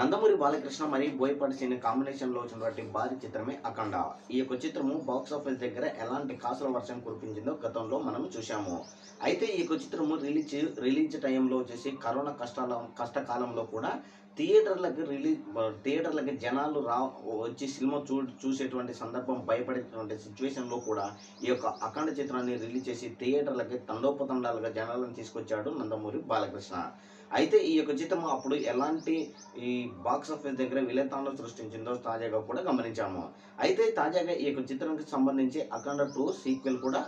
నందమూరి బాలకృష్ణ మరియు బోయపాటి సీని కాంబినేషన్లో వచ్చినటువంటి భారీ చిత్రమే అఖండ. ఈ యొక్క చిత్రము బాక్స్ ఆఫీస్ దగ్గర ఎలాంటి కాసుల వర్షం కురిపించిందో గతంలో మనం చూశాము. అయితే ఈ యొక్క చిత్రము రిలీజ్ రిలీజ్ టైంలో వచ్చేసి కరోనా కష్టాల కష్టకాలంలో కూడా థియేటర్లకు రిలీజ్ థియేటర్లకి జనాలు రా వచ్చి సినిమా చూ చూసేటువంటి సందర్భం భయపడేటువంటి సిచ్యువేషన్లో కూడా ఈ యొక్క అఖండ చిత్రాన్ని రిలీజ్ చేసి థియేటర్లకి తండోపతండాలుగా జనాలను తీసుకొచ్చాడు నందమూరి బాలకృష్ణ. అయితే ఈ యొక్క చిత్రం అప్పుడు ఎలాంటి ఈ బాక్స్ ఆఫీస్ దగ్గర విలేతాండం సృష్టించిందో తాజాగా కూడా గమనించాము. అయితే తాజాగా ఈ యొక్క చిత్రానికి సంబంధించి అఖండ టూ సీక్వెల్ కూడా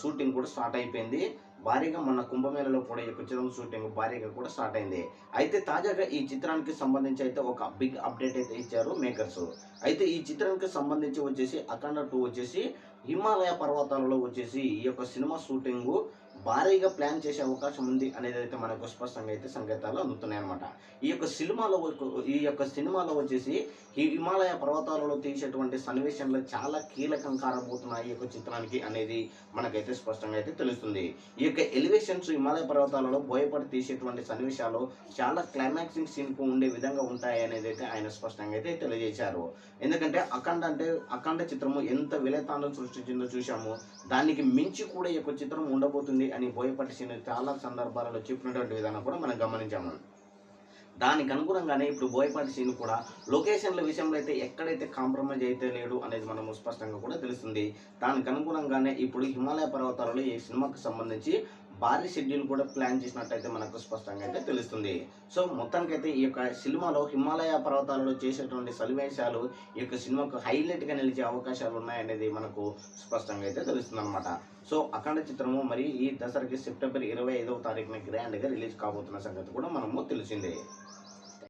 షూటింగ్ కూడా స్టార్ట్ అయిపోయింది. భారీగా మన కుంభమేళలో కూడా ఈ చిత్రం షూటింగ్ భారీగా కూడా స్టార్ట్ అయింది. అయితే తాజాగా ఈ చిత్రానికి సంబంధించి అయితే ఒక బిగ్ అప్డేట్ అయితే ఇచ్చారు మేకర్స్. అయితే ఈ చిత్రానికి సంబంధించి వచ్చేసి అఖండ టూ వచ్చేసి హిమాలయ పర్వతాలలో వచ్చేసి ఈ యొక్క సినిమా షూటింగ్ భారీగా ప్లాన్ చేసే అవకాశం ఉంది అనేది అయితే మనకు స్పష్టంగా అయితే సంకేతాలు అందుతున్నాయి అనమాట ఈ యొక్క సినిమాలో ఈ యొక్క సినిమాలో వచ్చేసి ఈ హిమాలయ పర్వతాలలో తీసేటువంటి సన్నివేశంలో చాలా కీలకం కారబోతున్నాయి ఈ యొక్క చిత్రానికి అనేది మనకైతే స్పష్టంగా అయితే తెలుస్తుంది. ఈ యొక్క ఎలివేషన్స్ హిమాలయ పర్వతాలలో బోయపడి తీసేటువంటి సన్నివేశాలు చాలా క్లైమాక్సింగ్ సీన్కు ఉండే విధంగా ఉంటాయి అనేది అయితే ఆయన స్పష్టంగా అయితే తెలియజేశారు. ఎందుకంటే అఖండ అంటే అఖండ చిత్రము ఎంత విలేతాండం సృష్టించిందో చూశాము. దానికి మించి కూడా ఈ యొక్క చిత్రం ఉండబోతుంది అని బోయపాటి సీన్ చాలా సందర్భాలలో చెప్పినటువంటి విధానం కూడా మనం గమనించాము. దానికి అనుగుణంగానే ఇప్పుడు బోయపాటి సీన్ కూడా లొకేషన్ల విషయంలో అయితే ఎక్కడైతే కాంప్రమైజ్ అయితే లేడు అనేది మనము స్పష్టంగా కూడా తెలుస్తుంది. దానికి అనుగుణంగానే ఇప్పుడు హిమాలయ పర్వతాలలో ఈ సినిమాకు సంబంధించి భారీ షెడ్యూల్ కూడా ప్లాన్ చేసినట్టయితే మనకు స్పష్టంగా అయితే తెలుస్తుంది. సో మొత్తానికైతే ఈ యొక్క సినిమాలో హిమాలయ పర్వతాలలో చేసేటువంటి సన్నివేశాలు ఈ యొక్క సినిమాకు హైలైట్గా నిలిచే అవకాశాలు ఉన్నాయనేది మనకు స్పష్టంగా అయితే తెలుస్తుంది అనమాట సో అఖండ చిత్రము మరి ఈ దసరాకి సెప్టెంబర్ ఇరవై ఐదవ తారీఖున గ్రాండ్గా రిలీజ్ కాబోతున్న సంగతి కూడా మనము తెలిసిందే.